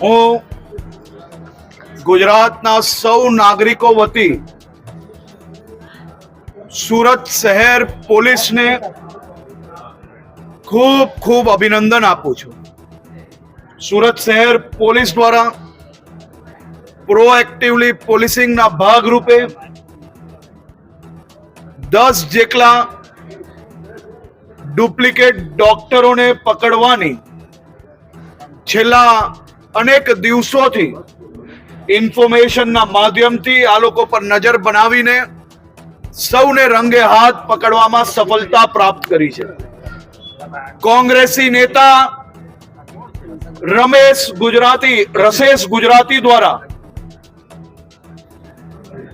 હું ગુજરાતના સૌ નાગરિકો વતી સુરત શહેર પોલીસને ખૂબ ખૂબ અભિનંદન આપું છું. સુરત શહેર પોલીસ દ્વારા પ્રોએક્ટિવલી પોલીસિંગના ભાગરૂપે દસ જેટલા ડુપ્લિકેટ ડોક્ટરોને પકડવાની છેલ્લા અનેક દિવસોથી ઇન્ફોર્મેશનના માધ્યમથી આ લોકો પર નજર બનાવીને સૌને રંગે હાથ પકડવામાં સફળતા પ્રાપ્ત કરી છે. કોંગ્રેસી નેતા રમેશ ગુજરાતી રસેશ ગુજરાતી દ્વારા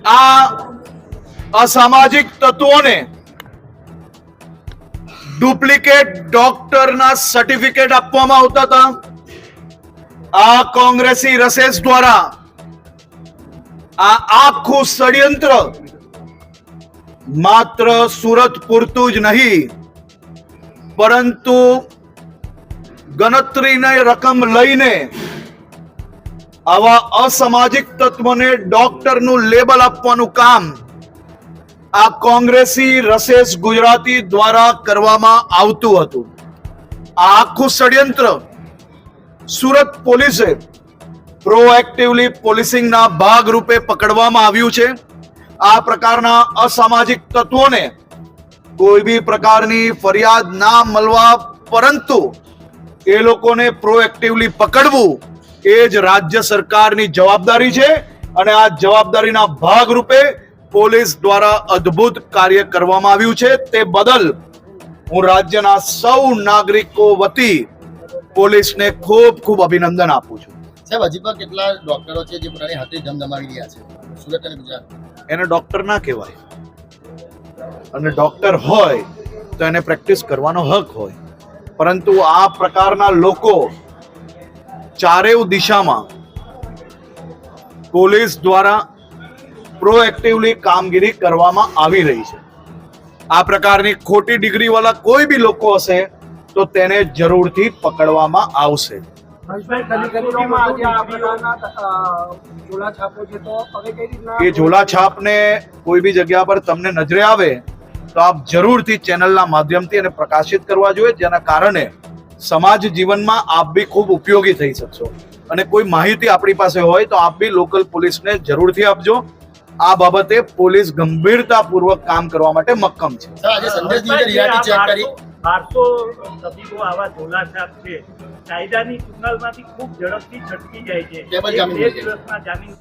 આ અસામાજિક તત્વોને ડુપ્લિકેટ ડોક્ટરના સર્ટિફિકેટ આપવામાં આવતા હતા. આ કોંગ્રેસી રસેસ દ્વારા આ આખું ષડયંત્ર માત્ર સુરત પૂરતું જ નહીં, પરંતુ ગણતરીની રકમ લઈને આવા અસામાજિક તત્વોને ડોક્ટરનું લેબલ આપવાનું કામ આ કોંગ્રેસી રસેસ ગુજરાતી દ્વારા કરવામાં આવતું હતું. આ આખું ષડયંત્ર સુરત પોલીસે પ્રોએક્ટિવલી પોલીસિંગના ભાગરૂપે પકડવામાં આવ્યું છે. આ પ્રકારના અસામાજિક તત્વોને કોઈ બી પ્રકારની ફરિયાદ ના મળવા પરંતુ એ લોકોને પ્રોએક્ટિવલી પકડવું એ જ રાજ્ય સરકારની જવાબદારી છે. અને આ જવાબદારીના ભાગરૂપે પોલીસ દ્વારા અદ્ભુત કાર્ય કરવામાં આવ્યું છે. તે બદલ હું રાજ્યના સૌ નાગરિકો વતી પોલીસને ખૂબ ખૂબ અભિનંદન આપું છું. સાહેબ હજી પણ કેટલા ડોક્ટરો છે જે પોતાની હાથે ધમધમાવી રહ્યા છે? સુરત અને ગુજરાત. એને ડોક્ટર ના કહેવાય. અને ડોક્ટર હોય તો એને પ્રેક્ટિસ કરવાનો હક હોય. પરંતુ આ પ્રકારના લોકો ચારેવ દિશામાં પોલીસ દ્વારા પ્રોએક્ટિવલી કામગીરી કરવામાં આવી રહી છે. આ પ્રકારની ખોટી ડિગ્રી વાળા કોઈ બી લોકો હશે તો તેને જરૂરથી પકડવામાં આવશે. એ ઝોલા છાપને કોઈ બી જગ્યા પર તમને નજરે આવે તો આપ જરૂરથી ચેનલના માધ્યમથી એને પ્રકાશિત કરવા જોઈએ જેના કારણે સમાજ જીવનમાં આપ બી ખૂબ ઉપયોગી થઈ શકશો. અને કોઈ માહિતી આપણી પાસે હોય તો આપ બી લોકલ પોલીસને જરૂરથી આપજો. આ બાબતે પોલીસ ગંભીરતાપૂર્વક કામ કરવા માટે મક્કમ છે. સર આજે સંદેશ દીદી ચેક કરી. બારસો તબીબો આવા ઝોલા છે. કાયદાની ટુંગાલમાંથી ખૂબ ઝડપથી છટકી જાય છે. જામીન